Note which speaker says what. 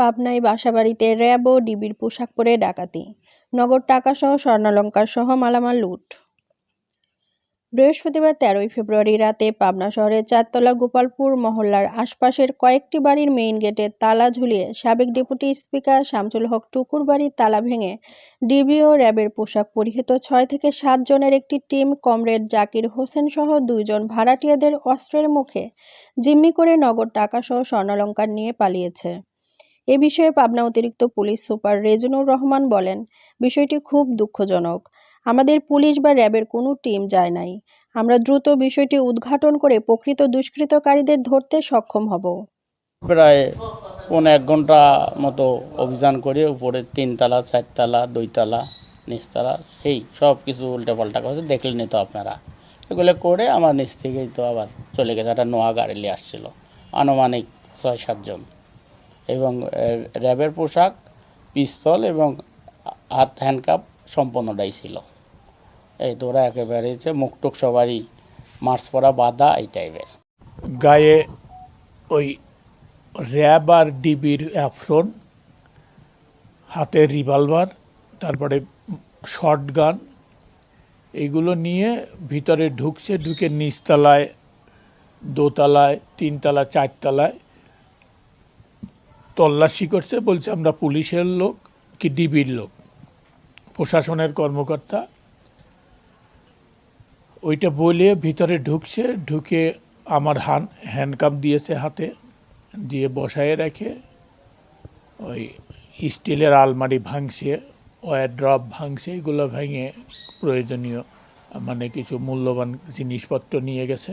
Speaker 1: পাবনায় বাসাবাড়িতে র্যাব ও ডিবির পোশাক পরে ডাকাতি। নগদ টাকাসহ স্বর্ণালঙ্কার সহ মালামাল লুট। বৃহস্পতিবার তেরোই ফেব্রুয়ারি রাতে পাবনা শহরের চারতলা গোপালপুর মহল্লার আশপাশের কয়েকটি বাড়ির মেইন গেটে তালা ঝুলিয়ে সাবেক ডেপুটি স্পিকার শামসুল হক টুকুর বাড়ির তালা ভেঙে ডিবি ও র্যাবের পোশাক পরিহিত ছয় থেকে সাত জনের একটি টিম, কমরেড জাকির হোসেন সহ দুইজন ভাড়াটিয়াদের অস্ত্রের মুখে জিম্মি করে নগদ টাকাসহ স্বর্ণালংকার নিয়ে পালিয়েছে। এ বিষয়ে পাবনা অতিরিক্ত পুলিশ সুপার রেজনুর রহমান বলেন, বিষয়টি খুব দুঃখজনক। আমাদের পুলিশ বা র্যাবের কোনো টিম যায় নাই। আমরা দ্রুত বিষয়টি উদ্ঘাটন করে প্রকৃত দুষ্কৃতকারীদের ধরতে সক্ষম হব।
Speaker 2: প্রায় পৌনে এক ঘণ্টা মতো অভিযান করে উপরে তিনতলা, চারতলা, দুইতলা, নিচতলা, সেই সব কিছু উল্টাপাল্টা করেছে, দেখলেনি তো আপনারা। এগুলো করে আমার নিচ থেকেই তো আবার চলে গেছে, একটা নোয়া গাড়ি নিয়ে আসছিল। আনুমানিক ছয় সাতজন এবং র্যাবের পোশাক, পিস্তল এবং হাত হ্যান্ডকাপ সম্পূর্ণটাই ছিল। এই তোরা একেবারে হচ্ছে মুখটুক সবারই মার্চ পরা বাঁধা, এই টাইপের
Speaker 3: গায়ে ওই র্যাব আর ডিবির অ্যাফ্রন হাতে রিভলভার, তারপরে শর্ট গান এগুলো নিয়ে ভিতরে ঢুকছে, ঢুকে নিচতলায়, দোতলায়, তিনতলা, চারতলায় তল্লাশি করছে, বলছে আমরা পুলিশের লোক কি ডিবির লোক? প্রশাসনের কর্মকর্তা। ওইটা বলে ভিতরে ঢুকছে, ঢুকে আমার হান হ্যান্ডকাপ দিয়েছে হাতে, দিয়ে বসায় রেখে ওই স্টিলের আলমারি ভাঙছে ওয়ার ড্রপ ভাঙছে, এগুলো ভেঙে প্রয়োজনীয় মানে কিছু মূল্যবান জিনিসপত্র নিয়ে গেছে।